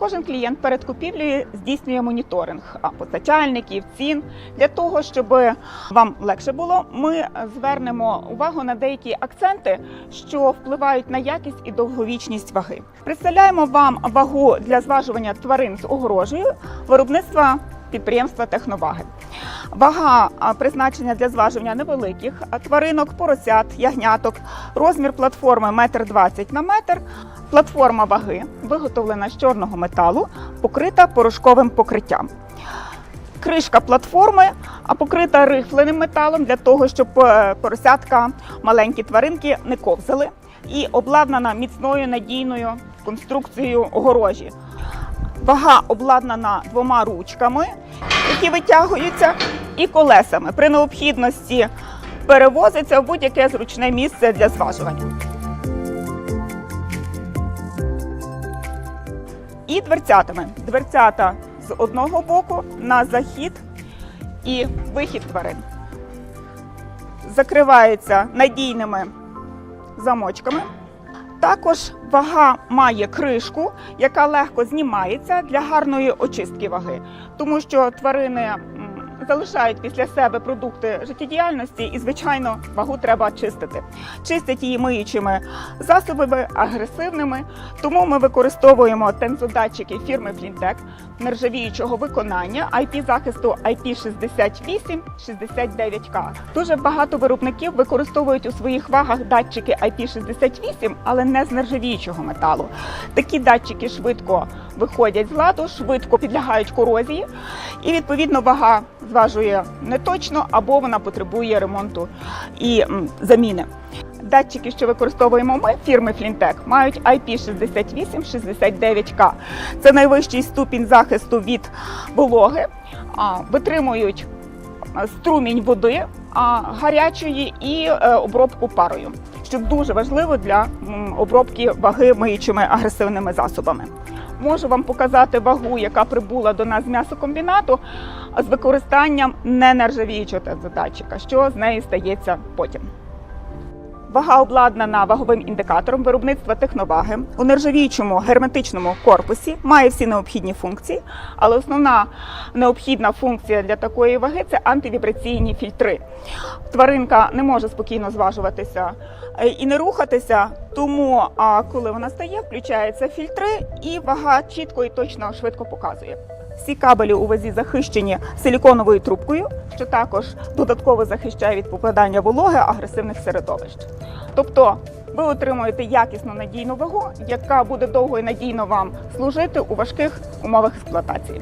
Кожен клієнт перед купівлею здійснює моніторинг постачальників, цін. Для того, щоб вам легше було, ми звернемо увагу на деякі акценти, що впливають на якість і довговічність ваги. Представляємо вам вагу для зважування тварин з огорожею виробництва підприємства Техноваги. Вага призначення для зважування невеликих тваринок, поросят, ягняток, розмір платформи 1,20 м на метр. Платформа ваги виготовлена з чорного металу, покрита порошковим покриттям. Кришка платформи покрита рихленим металом для того, щоб е, поросятка, маленькі тваринки не ковзали, і обладнана міцною надійною конструкцією огорожі. Вага обладнана двома ручками, які витягуються, і колесами. При необхідності перевозиться в будь-яке зручне місце для зважування. І дверцятами. Дверцята з одного боку на захід і вихід тварин. Закриваються надійними замочками. Також вага має кришку, яка легко знімається для гарної очистки ваги, тому що тварини залишають після себе продукти життєдіяльності і, звичайно, вагу треба чистити. Чистять її миючими засобами, агресивними. Тому ми використовуємо тензодатчики фірми Flintec нержавіючого виконання IP захисту IP68-69K. Дуже багато виробників використовують у своїх вагах датчики IP68, але не з нержавіючого металу. Такі датчики швидко виходять з ладу, швидко підлягають корозії, і відповідно вага зважує неточно або вона потребує ремонту і заміни. Датчики, що використовуємо ми фірми Flintec, мають IP68-69K. Це найвищий ступінь захисту від вологи, витримують струмінь води гарячої і е, обробку парою, що дуже важливо для обробки ваги миючими агресивними засобами. Можу вам показати вагу, яка прибула до нас з м'ясокомбінату з використанням ненержавіючого тензодатчика, що з нею стається потім. Вага обладнана ваговим індикатором виробництва техноваги у нержавіючому герметичному корпусі, має всі необхідні функції, але основна необхідна функція для такої ваги це антивібраційні фільтри. Тваринка не може спокійно зважуватися е, і не рухатися, тому коли вона стає, включаються фільтри, і вага чітко і точно швидко показує. Всі кабелі у вазі захищені силіконовою трубкою, що також додатково захищає від попадання вологи агресивних середовищ. Тобто ви отримуєте якісну надійну вагу, яка буде довго і надійно вам служити у важких умовах експлуатації.